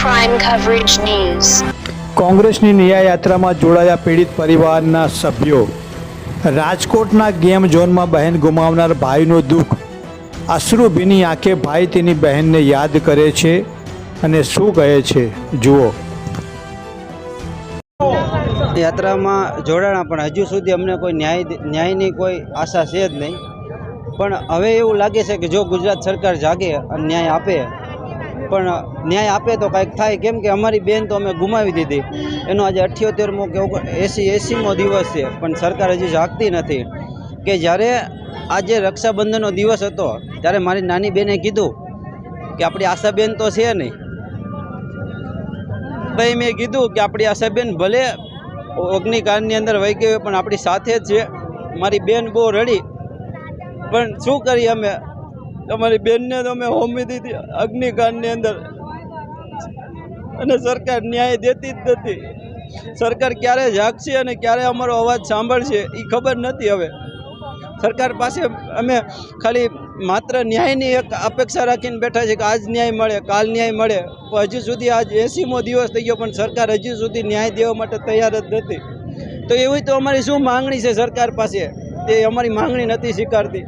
Crime Coverage News. કોંગ્રેસની ન્યાયયાત્રામાં જોડાયા પીડિત પરિવારના સભ્યો. રાજકોટના ગેમ ઝોનમાં બહેન ગુમાવનાર ભાઈનું દુઃખ. અશ્રુભીની આંખે ભાઈ તેની બહેનને યાદ કરે છે અને શું કહે છે? જુઓ. યાત્રામાં જોડાણા પણ હજુ સુધી અમને કોઈ ન્યાય ન્યાયની કોઈ આશા છે જ નહીં. પણ હવે એવું લાગે છે કે જો ગુજરાત સરકાર જાગે અને ન્યાય આપે પણ ન્યાય આપે તો કાંઈક થાય. કેમ કે અમારી બેન તો અમે ગુમાવી દીધી. એનો આજે અઠ્યોતેરમો કે એસી, એસીમો દિવસ છે. પણ સરકાર હજી જાગતી નથી. કે જ્યારે આજે રક્ષાબંધનનો દિવસ હતો, ત્યારે મારી નાની બેને કીધું કે આપણી આશાબેન તો છે નહીં. ભાઈ મેં કીધું કે આપણી આશાબેન ભલે અગ્નિકાંડની અંદર વહી ગઈ પણ આપણી સાથે જ છે. મારી બેન બહુ રડી. પણ શું કરીએ અમે? અમારી બેનને તો અમે હોમી દીધી અગ્નિકાંડની અંદર અને સરકાર ન્યાય દેતી જ નથી. સરકાર ક્યારે જાગશે અને ક્યારે અમારો અવાજ સાંભળશે એ ખબર નથી હવે. સરકાર પાસે અમે ખાલી માત્ર ન્યાયની એક અપેક્ષા રાખીને બેઠા છે કે આજ ન્યાય મળે, કાલ ન્યાય મળે. પણ હજુ સુધી આજ એસીમો દિવસ થઈ ગયો, પણ સરકાર હજુ સુધી ન્યાય દેવા માટે તૈયાર જ નથી. તો એવી તો અમારી શું માંગણી છે સરકાર પાસે? તે અમારી માંગણી નથી સ્વીકારતી.